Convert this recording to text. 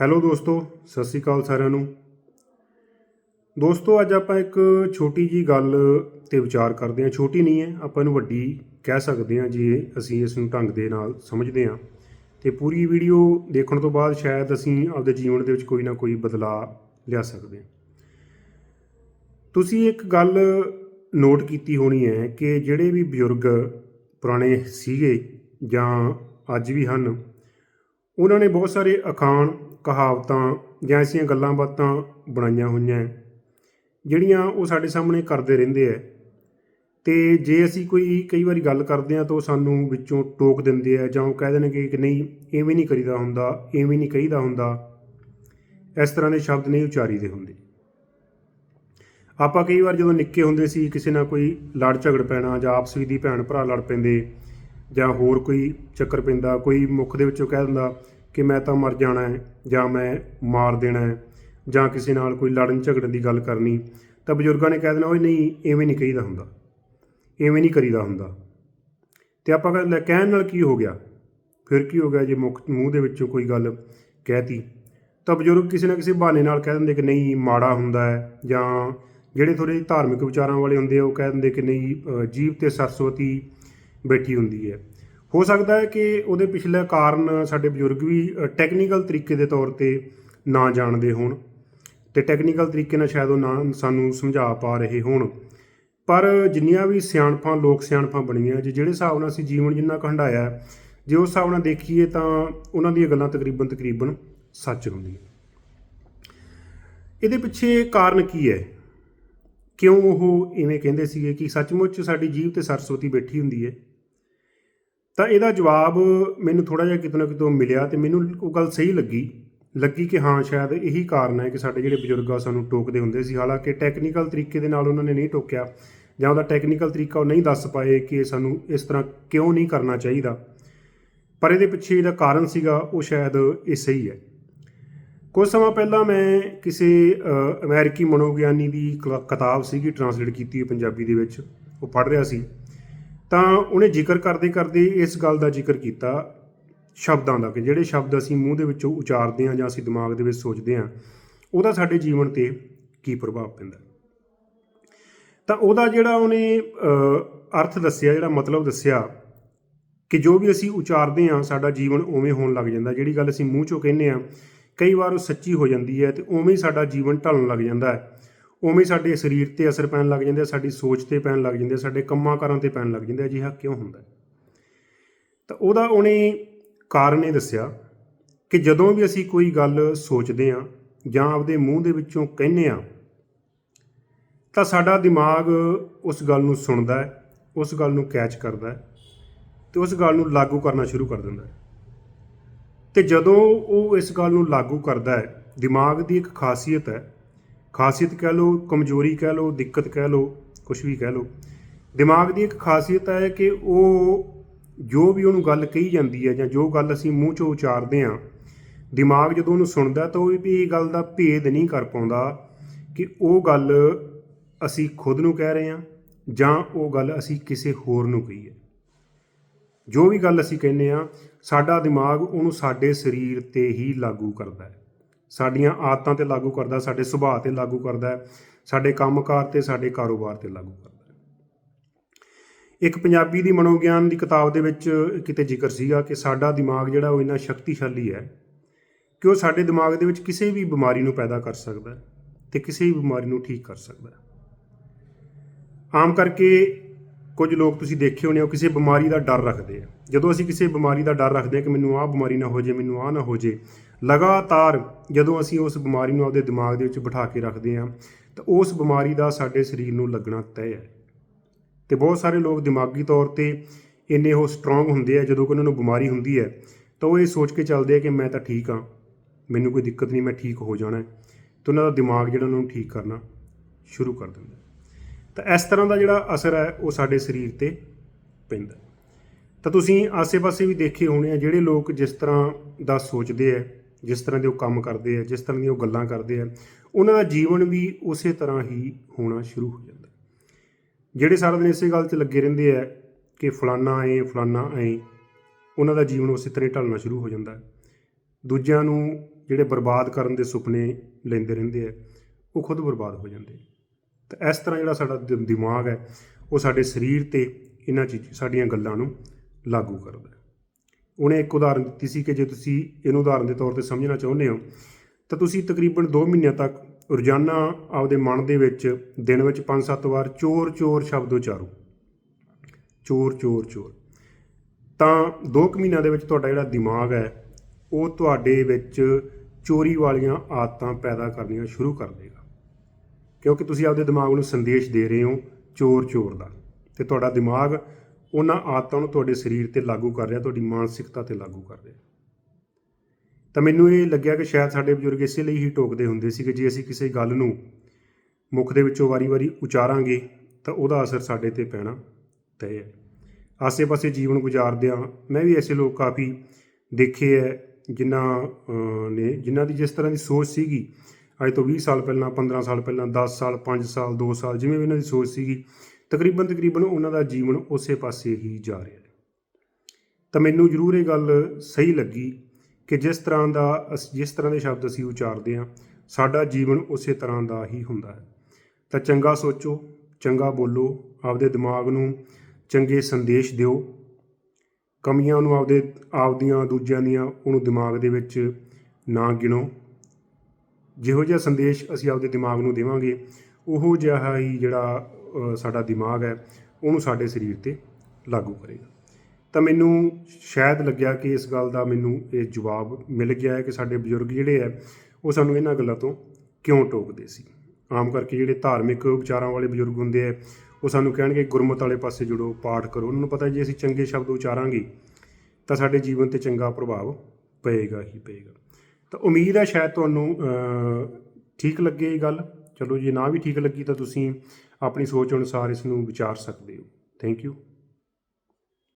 Hello ਦੋਸਤੋ, ਸਤਿ ਸ੍ਰੀ ਅਕਾਲ ਸਾਰਿਆਂ ਨੂੰ। ਦੋਸਤੋ, ਅੱਜ ਆਪਾਂ ਇੱਕ ਛੋਟੀ ਜੀ ਗੱਲ ਤੇ ਵਿਚਾਰ ਕਰਦੇ ਹਾਂ। ਛੋਟੀ ਨਹੀਂ ਹੈ, ਆਪਾਂ ਇਹਨੂੰ ਵੱਡੀ ਕਹਿ ਸਕਦੇ ਹਾਂ, ਜੇ ਅਸੀਂ ਇਸ ਨੂੰ ਢੰਗ ਦੇ ਨਾਲ ਸਮਝਦੇ ਹਾਂ। ਤੇ ਪੂਰੀ ਵੀਡੀਓ ਦੇਖਣ ਤੋਂ ਬਾਅਦ ਸ਼ਾਇਦ ਅਸੀਂ ਆਪਦੇ ਜੀਵਨ ਦੇ ਵਿੱਚ ਕੋਈ ਨਾ ਕੋਈ ਬਦਲਾਅ ਲਿਆ ਸਕਦੇ ਹਾਂ। ਤੁਸੀਂ ਇੱਕ ਗੱਲ ਨੋਟ ਕੀਤੀ ਹੋਣੀ ਹੈ ਕਿ ਜਿਹੜੇ ਵੀ ਬਜ਼ੁਰਗ ਪੁਰਾਣੇ ਸੀਗੇ ਜਾਂ ਅੱਜ ਵੀ ਹਨ, ਉਹਨਾਂ ਨੇ ਬਹੁਤ ਸਾਰੇ ਅਖਾਣ ਕਹਾਵਤਾਂ ਜਾਂ ਐਸੀਆਂ ਗੱਲਾਂ ਬਾਤਾਂ ਬਣਾਈਆਂ ਹੋਈਆਂ ਜਿਹੜੀਆਂ ਉਹ ਸਾਡੇ ਸਾਹਮਣੇ ਕਰਦੇ ਰਹਿੰਦੇ ਆ ਤੇ ਜੇ ਅਸੀਂ ਕੋਈ ਕਈ ਵਾਰੀ ਗੱਲ ਕਰਦੇ ਆ ਤਾਂ ਉਹ ਸਾਨੂੰ ਵਿੱਚੋਂ ਟੋਕ ਦਿੰਦੇ ਆ ਜਾਂ ਉਹ ਕਹਿ ਦੇਣਗੇ ਕਿ ਨਹੀਂ, ਐਵੇਂ ਨਹੀਂ ਕਰੀਦਾ ਹੁੰਦਾ, ਐਵੇਂ ਨਹੀਂ ਕਹੀਦਾ ਹੁੰਦਾ। ਇਸ ਤਰ੍ਹਾਂ ਦੇ ਸ਼ਬਦ ਨਹੀਂ ਉਚਾਰੀਦੇ ਹੁੰਦੇ। ਆਪਾਂ ਕਈ ਵਾਰ ਜਦੋਂ ਨਿੱਕੇ ਹੁੰਦੇ ਸੀ, ਕਿਸੇ ਨਾਲ ਕੋਈ ਲੜ ਝਗੜ ਪੈਣਾ ਜਾਂ ਆਪਸ ਵਿੱਚ ਦੀ ਭੈਣ ਭਰਾ ਲੜ ਪੈਂਦੇ ਜਾਂ ਹੋਰ ਕੋਈ ਚੱਕਰ ਪੈਂਦਾ, ਕੋਈ ਮੁੱਖ ਦੇ ਵਿੱਚੋਂ ਕਹਿ ਦਿੰਦਾ ਕਿ ਮੈਂ ਤਾਂ ਮਰ ਜਾਣਾ ਹੈ ਜਾਂ ਮੈਂ ਮਾਰ ਦੇਣਾ ਹੈ ਜਾਂ ਕਿਸੇ ਨਾਲ ਕੋਈ ਲੜਨ ਝਗੜਨ ਦੀ ਗੱਲ ਕਰਨੀ, ਤਾਂ ਬਜ਼ੁਰਗਾਂ ਨੇ ਕਹਿ ਦੇਣਾ, ਓਏ ਨਹੀਂ, ਐਵੇਂ ਨਹੀਂ ਕਹੀਦਾ ਹੁੰਦਾ। ਐਵੇਂ ਨਹੀਂ ਕਰੀਦਾ ਹੁੰਦਾ। ਤੇ ਆਪਾਂ ਕਹਿੰਦੇ ਲੈ ਕਹਿਣ ਨਾਲ ਕੀ ਹੋ ਗਿਆ? ਫਿਰ ਕੀ ਹੋ ਗਿਆ ਜੇ ਮੁੱਖ ਮੂੰਹ ਦੇ ਵਿੱਚੋਂ ਕੋਈ ਗੱਲ ਕਹਿਤੀ? ਤਾਂ ਬਜ਼ੁਰਗ ਕਿਸੇ ਨਾ ਕਿਸੇ ਬਹਾਨੇ ਨਾਲ ਕਹਿ ਦਿੰਦੇ ਕਿ ਨਹੀਂ, ਮਾੜਾ ਹੁੰਦਾ ਹੈ ਜਾਂ ਜਿਹੜੇ ਥੋੜੇ ਧਾਰਮਿਕ ਵਿਚਾਰਾਂ ਵਾਲੇ ਹੁੰਦੇ ਆ, ਉਹ ਕਹਿ ਦਿੰਦੇ ਕਿ ਨਹੀਂ ਜੀਵ ਤੇ ਸਰਸਵਤੀ ਬੈਠੀ ਹੁੰਦੀ ਹੈ। ਹੋ ਸਕਦਾ ਹੈ ਕਿ ਉਹਦੇ ਪਿਛਲੇ ਕਾਰਨ ਸਾਡੇ ਬਜ਼ੁਰਗ ਵੀ ਟੈਕਨੀਕਲ ਤਰੀਕੇ ਦੇ ਤੌਰ ਤੇ ਨਾ ਜਾਣਦੇ ਹੋਣ ਤੇ ਟੈਕਨੀਕਲ ਤਰੀਕੇ ਨਾਲ ਸ਼ਾਇਦ ਉਹ ਨਾ ਸਾਨੂੰ ਸਮਝਾ ਪਾ ਰਹੇ ਹੋਣ। ਪਰ ਜਿੰਨੀਆਂ ਵੀ ਸਿਆਣਪਾਂ, ਲੋਕ ਸਿਆਣਪਾਂ ਬਣੀਆਂ, ਜੇ ਜਿਹੜੇ ਹਿਸਾਬ ਨਾਲ ਅਸੀਂ ਜੀਵਨ ਜਿੰਨਾ ਕੁ ਹੰਢਾਇਆ, ਜੇ ਉਸ ਹਿਸਾਬ ਨਾਲ ਦੇਖੀਏ ਤਾਂ ਉਹਨਾਂ ਦੀਆਂ ਗੱਲਾਂ ਤਕਰੀਬਨ ਤਕਰੀਬਨ ਸੱਚ ਹੁੰਦੀਆਂ। ਇਹਦੇ ਪਿੱਛੇ ਕਾਰਨ ਕੀ ਹੈ? ਕਿਉਂ ਉਹ ਇਵੇਂ ਕਹਿੰਦੇ ਸੀਗੇ ਕਿ ਸੱਚਮੁੱਚ ਸਾਡੀ ਜੀਵ ਤੇ ਸਰਸਵਤੀ ਬੈਠੀ ਹੁੰਦੀ ਹੈ? ਤਾਂ ਇਹਦਾ ਜਵਾਬ ਮੈਨੂੰ ਥੋੜਾ ਜਿਹਾ ਕਿਤੋਂ ਨਾ ਕਿਤੋਂ ਮਿਲਿਆ ਤੇ ਮੈਨੂੰ ਉਹ ਗੱਲ ਸਹੀ ਲੱਗੀ। ਲੱਗੀ ਕਿ ਹਾਂ ਸ਼ਾਇਦ ਇਹੀ ਕਾਰਨ ਹੈ ਕਿ ਸਾਡੇ ਜਿਹੜੇ ਬਜ਼ੁਰਗ ਆ ਸਾਨੂੰ ਟੋਕਦੇ ਹੁੰਦੇ ਸੀ। ਹਾਲਾਂਕਿ ਟੈਕਨੀਕਲ ਤਰੀਕੇ ਦੇ ਨਾਲ ਉਹਨਾਂ ਨੇ ਨਹੀਂ ਟੋਕਿਆ ਜਾਂ ਉਹਦਾ ਟੈਕਨੀਕਲ ਤਰੀਕਾ ਉਹ ਨਹੀਂ ਦੱਸ ਪਾਏ ਕਿ ਸਾਨੂੰ ਇਸ ਤਰ੍ਹਾਂ ਕਿਉਂ ਨਹੀਂ ਕਰਨਾ ਚਾਹੀਦਾ। ਪਰ ਇਹਦੇ ਪਿੱਛੇ ਜਿਹੜਾ ਕਾਰਨ ਸੀਗਾ ਉਹ ਸ਼ਾਇਦ ਇਹ ਸਹੀ ਹੈ। ਕੁਝ ਸਮਾਂ ਪਹਿਲਾਂ ਮੈਂ ਕਿਸੇ ਅ, ਅਮਰੀਕੀ ਮਨੋਵਿਗਿਆਨੀ ਦੀ ਕ- ਕਿਤਾਬ ਸੀਗੀ ਟਰਾਂਸਲੇਟ ਕੀਤੀ ਹੋਈ ਪੰਜਾਬੀ ਦੇ ਵਿੱਚ। ਉਹ ਪੜ੍ਹ ਰਿਹਾ ਸੀ। ਤਾਂ ਉਹਨੇ ਜ਼ਿਕਰ ਕਰਦੇ ਕਰਦੇ ਇਸ ਗੱਲ ਦਾ ਜ਼ਿਕਰ ਕੀਤਾ ਸ਼ਬਦਾਂ ਦਾ ਕਿ ਜਿਹੜੇ ਸ਼ਬਦ ਅਸੀਂ ਮੂੰਹ ਦੇ ਵਿੱਚੋਂ ਉਚਾਰਦੇ ਹਾਂ ਜਾਂ ਅਸੀਂ ਦਿਮਾਗ ਦੇ ਵਿੱਚ ਸੋਚਦੇ ਹਾਂ, ਉਹਦਾ ਸਾਡੇ ਜੀਵਨ ਤੇ ਕੀ ਪ੍ਰਭਾਵ ਪੈਂਦਾ। ਤਾਂ ਉਹਦਾ ਜਿਹੜਾ ਉਹਨੇ ਅਰਥ ਦੱਸਿਆ, ਜਿਹੜਾ ਮਤਲਬ ਦੱਸਿਆ ਕਿ ਜੋ ਵੀ ਅਸੀਂ ਉਚਾਰਦੇ ਹਾਂ, ਸਾਡਾ ਜੀਵਨ ਉਵੇਂ ਹੋਣ ਲੱਗ ਜਾਂਦਾ। ਜਿਹੜੀ ਗੱਲ ਅਸੀਂ ਮੂੰਹ ਚੋਂ ਕਹਿੰਦੇ ਹਾਂ, ਕਈ ਵਾਰ ਉਹ ਸੱਚੀ ਹੋ ਜਾਂਦੀ ਹੈ ਤੇ ਉਵੇਂ ਹੀ ਸਾਡਾ ਜੀਵਨ ਢਲਣ ਲੱਗ ਜਾਂਦਾ ਹੈ। ਉਵੇਂ ਹੀ ਸਾਡੇ ਸਰੀਰ ਤੇ ਅਸਰ ਪੈਣ ਲੱਗ ਜਾਂਦਾ ਹੈ, ਸਾਡੀ ਸੋਚ ਤੇ ਪੈਣ ਲੱਗ ਜਾਂਦੇ ਸਾਡੇ ਕੰਮਾਂ ਕਾਰਾਂ ਤੇ ਪੈਣ ਲੱਗ ਜਾਂਦੇ ਅਜਿਹਾ ਕਿਉਂ ਹੁੰਦਾ? ਤਾਂ ਉਹਦਾ ਉਹਨੇ ਕਾਰਨ ਇਹ ਦੱਸਿਆ ਕਿ ਜਦੋਂ ਵੀ ਅਸੀਂ ਕੋਈ ਗੱਲ ਸੋਚਦੇ ਹਾਂ ਜਾਂ ਆਪਦੇ ਮੂੰਹ ਦੇ ਵਿੱਚੋਂ ਕਹਿੰਦੇ ਹਾਂ ਤਾਂ ਸਾਡਾ ਦਿਮਾਗ ਉਸ ਗੱਲ ਨੂੰ ਸੁਣਦਾ ਹੈ ਉਸ ਗੱਲ ਨੂੰ ਕੈਚ ਕਰਦਾ ਹੈ ਤੇ ਉਸ ਗੱਲ ਨੂੰ ਲਾਗੂ ਕਰਨਾ ਸ਼ੁਰੂ ਕਰ ਦਿੰਦਾ ਹੈ। ਤੇ ਜਦੋਂ ਉਹ ਇਸ ਗੱਲ ਨੂੰ ਲਾਗੂ ਕਰਦਾ ਹੈ ਦਿਮਾਗ ਦੀ ਇੱਕ ਖਾਸੀਅਤ ਹੈ ਖਾਸੀਅਤ ਕਹਿ ਲਓ, ਕਮਜ਼ੋਰੀ ਕਹਿ ਲਓ, ਦਿੱਕਤ ਕਹਿ ਲਓ ਕੁਝ ਵੀ ਕਹਿ ਲਓ। ਦਿਮਾਗ ਦੀ ਇੱਕ ਖਾਸੀਅਤ ਹੈ ਕਿ ਉਹ ਜੋ ਵੀ ਉਹਨੂੰ ਗੱਲ ਕਹੀ ਜਾਂਦੀ ਹੈ ਜਾਂ ਜੋ ਗੱਲ ਅਸੀਂ ਮੂੰਹ ਚੋਂ ਉਚਾਰਦੇ ਹਾਂ ਦਿਮਾਗ ਜਦੋਂ ਉਹਨੂੰ ਸੁਣਦਾ ਤਾਂ ਉਹ ਵੀ ਇਹ ਗੱਲ ਦਾ ਭੇਦ ਨਹੀਂ ਕਰ ਪਾਉਂਦਾ ਕਿ ਉਹ ਗੱਲ ਅਸੀਂ ਖੁਦ ਨੂੰ ਕਹਿ ਰਹੇ ਹਾਂ ਜਾਂ ਉਹ ਗੱਲ ਅਸੀਂ ਕਿਸੇ ਹੋਰ ਨੂੰ ਕਹੀ ਹੈ ਜੋ ਵੀ ਗੱਲ ਅਸੀਂ ਕਹਿੰਦੇ ਆ, ਸਾਡਾ ਦਿਮਾਗ ਉਹਨੂੰ ਸਾਡੇ ਸਰੀਰ ਤੇ ਹੀ ਲਾਗੂ ਕਰਦਾ ਹੈ। ਸਾਡੀਆਂ ਆਦਤਾਂ ਤੇ ਲਾਗੂ ਕਰਦਾ, ਸਾਡੇ ਸੁਭਾਅ ਤੇ ਲਾਗੂ ਕਰਦਾ ਹੈ, ਸਾਡੇ ਕੰਮਕਾਰ ਤੇ, ਸਾਡੇ ਕਾਰੋਬਾਰ ਤੇ ਲਾਗੂ ਕਰਦਾ ਹੈ। ਇੱਕ ਪੰਜਾਬੀ ਦੀ ਮਨੋਵਿਗਿਆਨ ਦੀ ਕਿਤਾਬ ਦੇ ਵਿੱਚ ਕਿਤੇ ਜ਼ਿਕਰ ਸੀਗਾ ਕਿ ਸਾਡਾ ਦਿਮਾਗ ਜਿਹੜਾ ਉਹ ਇੰਨਾ ਸ਼ਕਤੀਸ਼ਾਲੀ ਹੈ ਕਿ ਉਹ ਸਾਡੇ ਦਿਮਾਗ ਦੇ ਵਿੱਚ ਕਿਸੇ ਵੀ ਬਿਮਾਰੀ ਨੂੰ ਪੈਦਾ ਕਰ ਸਕਦਾ ਹੈ ਤੇ ਕਿਸੇ ਵੀ ਬਿਮਾਰੀ ਨੂੰ ਠੀਕ ਕਰ ਸਕਦਾ ਹੈ। ਆਮ ਕਰਕੇ ਕੁਝ ਲੋਕ ਤੁਸੀਂ ਦੇਖੇ ਹੋਣੇ ਹੋ ਕਿਸੇ ਬਿਮਾਰੀ ਦਾ ਡਰ ਰੱਖਦੇ ਆ। ਜਦੋਂ ਅਸੀਂ ਕਿਸੇ ਬਿਮਾਰੀ ਦਾ ਡਰ ਰੱਖਦੇ ਆ ਕਿ ਮੈਨੂੰ ਆਹ ਬਿਮਾਰੀ ਨਾ ਹੋ ਜੇ ਮੈਨੂੰ ਆਹ ਨਾ ਹੋ ਜੇ ਲਗਾਤਾਰ ਜਦੋਂ ਅਸੀਂ ਉਸ ਬਿਮਾਰੀ ਨੂੰ ਆਪਦੇ ਦਿਮਾਗ ਦੇ ਵਿੱਚ ਬਿਠਾ ਕੇ ਰੱਖਦੇ ਹਾਂ, ਤਾਂ ਉਸ ਬਿਮਾਰੀ ਦਾ ਸਾਡੇ ਸਰੀਰ ਨੂੰ ਲੱਗਣਾ ਤੈਅ ਹੈ। ਤੇ ਬਹੁਤ ਸਾਰੇ ਲੋਕ ਦਿਮਾਗੀ ਤੌਰ ਤੇ ਇੰਨੇ ਉਹ ਸਟਰੋਂਗ ਹੁੰਦੇ ਆ, ਜਦੋਂ ਕਿ ਉਹਨਾਂ ਨੂੰ ਬਿਮਾਰੀ ਹੁੰਦੀ ਹੈ, ਤਾਂ ਉਹ ਇਹ ਸੋਚ ਕੇ ਚੱਲਦੇ ਆ ਕਿ ਮੈਂ ਤਾਂ ਠੀਕ ਹਾਂ, ਮੈਨੂੰ ਕੋਈ ਦਿੱਕਤ ਨਹੀਂ, ਮੈਂ ਠੀਕ ਹੋ ਜਾਣਾ ਹੈ। ਤੇ ਉਹਨਾਂ ਦਾ ਦਿਮਾਗ ਜਿਹੜਾ ਉਹਨਾਂ ਨੂੰ ਠੀਕ ਕਰਨਾ ਸ਼ੁਰੂ ਕਰ ਦਿੰਦਾ ਤਾਂ ਇਸ ਤਰ੍ਹਾਂ ਦਾ ਜਿਹੜਾ ਅਸਰ ਹੈ, ਉਹ ਸਾਡੇ ਸਰੀਰ ਤੇ ਪੈਂਦਾ ਤਾਂ ਤੁਸੀਂ ਆਸੇ-ਪਾਸੇ ਵੀ ਦੇਖੇ ਹੋਣੇ ਆ, ਜਿਹੜੇ ਲੋਕ ਜਿਸ ਤਰ੍ਹਾਂ ਦਾ ਸੋਚਦੇ ਆ ਜਿਸ ਤਰ੍ਹਾਂ ਦੇ ਉਹ ਕੰਮ ਕਰਦੇ ਆ, ਜਿਸ ਤਰ੍ਹਾਂ ਦੀਆਂ ਉਹ ਗੱਲਾਂ ਕਰਦੇ ਆ, ਉਹਨਾਂ ਦਾ ਜੀਵਨ ਵੀ ਉਸੇ ਤਰ੍ਹਾਂ ਹੀ ਹੋਣਾ ਸ਼ੁਰੂ ਹੋ ਜਾਂਦਾ। ਜਿਹੜੇ ਸਾਰਾ ਦਿਨ ਇਸੇ ਗੱਲ 'ਚ ਲੱਗੇ ਰਹਿੰਦੇ ਆ ਕਿ ਫਲਾਨਾ ਐ ਫਲਾਨਾ ਐ ਉਹਨਾਂ ਦਾ ਜੀਵਨ ਉਸੇ ਤਰ੍ਹਾਂ ਹੀ ਢਲਣਾ ਸ਼ੁਰੂ ਹੋ ਜਾਂਦਾ। ਦੂਜਿਆਂ ਨੂੰ ਜਿਹੜੇ ਬਰਬਾਦ ਕਰਨ ਦੇ ਸੁਪਨੇ ਲੈਂਦੇ ਰਹਿੰਦੇ ਆ, ਉਹ ਖੁਦ ਬਰਬਾਦ ਹੋ ਜਾਂਦੇ ਤਾਂ ਇਸ ਤਰ੍ਹਾਂ ਜਿਹੜਾ ਸਾਡਾ ਦਿਮਾਗ ਹੈ, ਉਹ ਸਾਡੇ ਸਰੀਰ ਤੇ ਇਹਨਾਂ ਚੀਜ਼, ਸਾਡੀਆਂ ਗੱਲਾਂ ਨੂੰ ਲਾਗੂ ਕਰਦਾ ਉਹਨੇ ਇੱਕ ਉਦਾਹਰਨ ਦਿੱਤੀ ਸੀ ਕਿ ਜੇ ਤੁਸੀਂ ਇਹਨੂੰ ਉਦਾਹਰਨ ਦੇ ਤੌਰ ਤੇ ਸਮਝਣਾ ਚਾਹੁੰਦੇ ਹੋ, ਤਾਂ ਤੁਸੀਂ ਤਕਰੀਬਨ 2 ਮਹੀਨਿਆਂ ਤੱਕ ਰੋਜ਼ਾਨਾ ਆਪਦੇ ਮਨ ਦੇ ਵਿੱਚ ਦਿਨ ਵਿੱਚ 5-7 ਵਾਰ ਚੋਰ ਚੋਰ ਸ਼ਬਦ ਉਚਾਰੋ। ਚੋਰ ਚੋਰ। ਚੋਰ ਤਾਂ 2 ਮਹੀਨਿਆਂ ਦੇ ਵਿੱਚ ਤੁਹਾਡਾ ਜਿਹੜਾ ਦਿਮਾਗ ਹੈ, ਉਹ ਤੁਹਾਡੇ ਵਿੱਚ ਚੋਰੀ ਵਾਲੀਆਂ ਆਦਤਾਂ ਪੈਦਾ ਕਰਨੀਆਂ ਸ਼ੁਰੂ ਕਰ ਦੇਗਾ। ਕਿਉਂਕਿ ਤੁਸੀਂ ਆਪਦੇ ਦਿਮਾਗ ਨੂੰ ਸੰਦੇਸ਼ ਦੇ ਰਹੇ ਹੋ ਚੋਰ ਚੋਰ ਦਾ। ਤੇ ਤੁਹਾਡਾ ਦਿਮਾਗ ਉਹਨਾਂ ਆਦਤਾਂ ਨੂੰ ਤੁਹਾਡੇ ਸਰੀਰ ਤੇ ਲਾਗੂ ਕਰ ਰਿਹਾ, ਤੁਹਾਡੀ ਮਾਨਸਿਕਤਾ ਤੇ ਲਾਗੂ ਕਰ ਰਿਹਾ। ਤਾਂ ਮੈਨੂੰ ਇਹ ਲੱਗਿਆ ਕਿ ਸ਼ਾਇਦ ਸਾਡੇ ਬਜ਼ੁਰਗ ਇਸੇ ਲਈ ਹੀ ਟੋਕਦੇ ਹੁੰਦੇ ਸੀ ਕਿ ਜੇ ਅਸੀਂ ਕਿਸੇ ਗੱਲ ਨੂੰ ਮੁਖ ਦੇ ਵਿੱਚੋਂ ਵਾਰੀ-ਵਾਰੀ ਉਚਾਰਾਂਗੇ, ਤਾਂ ਉਹਦਾ ਅਸਰ ਸਾਡੇ ਤੇ ਪੈਣਾ ਤੈਅ ਹੈ। ਆਸੇ-ਪਾਸੇ ਜੀਵਨ ਗੁਜ਼ਾਰਦਿਆਂ ਮੈਂ ਵੀ ਐਸੇ ਲੋਕ ਕਾਫੀ ਦੇਖੇ ਹੈ, ਜਿਨ੍ਹਾਂ ਨੇ, ਜਿਨ੍ਹਾਂ ਦੀ ਜਿਸ ਤਰ੍ਹਾਂ ਦੀ ਸੋਚ ਸੀਗੀ, ਅੱਜ ਤੋਂ 20 ਸਾਲ ਪਹਿਲਾਂ 15 ਸਾਲ ਪਹਿਲਾਂ 10 ਸਾਲ 5 ਸਾਲ 2 ਸਾਲ, ਜਿਵੇਂ ਵੀ ਇਹਨਾਂ ਦੀ ਸੋਚ ਸੀਗੀ ਤਕਰੀਬਨ ਤਕਰੀਬਨ ਉਹਨਾਂ ਦਾ ਜੀਵਨ ਉਸੇ ਪਾਸੇ ਹੀ ਜਾ ਰਿਹਾ ਹੈ। ਤਾਂ ਮੈਨੂੰ ਜ਼ਰੂਰ ਇਹ ਗੱਲ ਸਹੀ ਲੱਗੀ ਕਿ ਜਿਸ ਤਰ੍ਹਾਂ ਦਾ ਅਸ- ਜਿਸ ਤਰ੍ਹਾਂ ਦੇ ਸ਼ਬਦ ਅਸੀਂ ਉਚਾਰਦੇ ਹਾਂ, ਸਾਡਾ ਜੀਵਨ ਉਸੇ ਤਰ੍ਹਾਂ ਦਾ ਹੀ ਹੁੰਦਾ ਹੈ। ਤਾਂ ਚੰਗਾ ਸੋਚੋ, ਚੰਗਾ ਬੋਲੋ, ਆਪਦੇ ਦਿਮਾਗ ਨੂੰ ਚੰਗੇ ਸੰਦੇਸ਼ ਦਿਓ। ਕਮੀਆਂ ਨੂੰ ਆਪਦੇ, ਆਪਦੀਆਂ ਦੂਜਿਆਂ ਦੀਆਂ ਉਹਨੂੰ ਦਿਮਾਗ ਦੇ ਵਿੱਚ ਨਾ ਗਿਣੋ। ਜਿਹੋ ਜਿਹਾ ਸੰਦੇਸ਼ ਅਸੀਂ ਆਪਦੇ ਦਿਮਾਗ ਨੂੰ ਦੇਵਾਂਗੇ, ਉਹੋ ਜਿਹਾ ਹੀ ਜਿਹੜਾ ਸਾਡਾ ਦਿਮਾਗ ਹੈ, ਉਹਨੂੰ ਸਾਡੇ ਸਰੀਰ ਤੇ ਲਾਗੂ ਕਰੇਗਾ। ਤਾਂ ਮੈਨੂੰ ਸ਼ਾਇਦ ਲੱਗਿਆ ਕਿ ਇਸ ਗੱਲ ਦਾ ਮੈਨੂੰ ਇਹ ਜਵਾਬ ਮਿਲ ਗਿਆ ਹੈ ਕਿ ਸਾਡੇ ਬਜ਼ੁਰਗ ਜਿਹੜੇ ਹੈ, ਉਹ ਸਾਨੂੰ ਇਹਨਾਂ ਗੱਲਾਂ ਤੋਂ ਕਿਉਂ ਟੋਕਦੇ ਸੀ? ਆਮ ਕਰਕੇ ਜਿਹੜੇ ਧਾਰਮਿਕ ਵਿਚਾਰਾਂ ਵਾਲੇ ਬਜ਼ੁਰਗ ਹੁੰਦੇ ਆ ਉਹ ਸਾਨੂੰ ਕਹਿਣਗੇ, ਗੁਰਮਤ ਵਾਲੇ ਪਾਸੇ ਜੁੜੋ, ਪਾਠ ਕਰੋ। ਉਹਨਾਂ ਨੂੰ ਪਤਾ ਜੇ ਅਸੀਂ ਚੰਗੇ ਸ਼ਬਦ ਉਚਾਰਾਂਗੇ, ਤਾਂ ਸਾਡੇ ਜੀਵਨ ਤੇ ਚੰਗਾ ਪ੍ਰਭਾਵ ਪਏਗਾ ਹੀ ਪਏਗਾ। ਤਾਂ ਉਮੀਦ ਹੈ ਸ਼ਾਇਦ ਤੁਹਾਨੂੰ ਠੀਕ ਲੱਗੇ ਇਹ ਗੱਲ। ਚਲੋ, ਜੇ ਨਾ ਵੀ ਠੀਕ ਲੱਗੀ ਤਾਂ ਤੁਸੀਂ ਆਪਣੀ ਸੋਚ ਅਨੁਸਾਰ ਇਸ ਨੂੰ ਵਿਚਾਰ ਸਕਦੇ ਹੋ। Thank you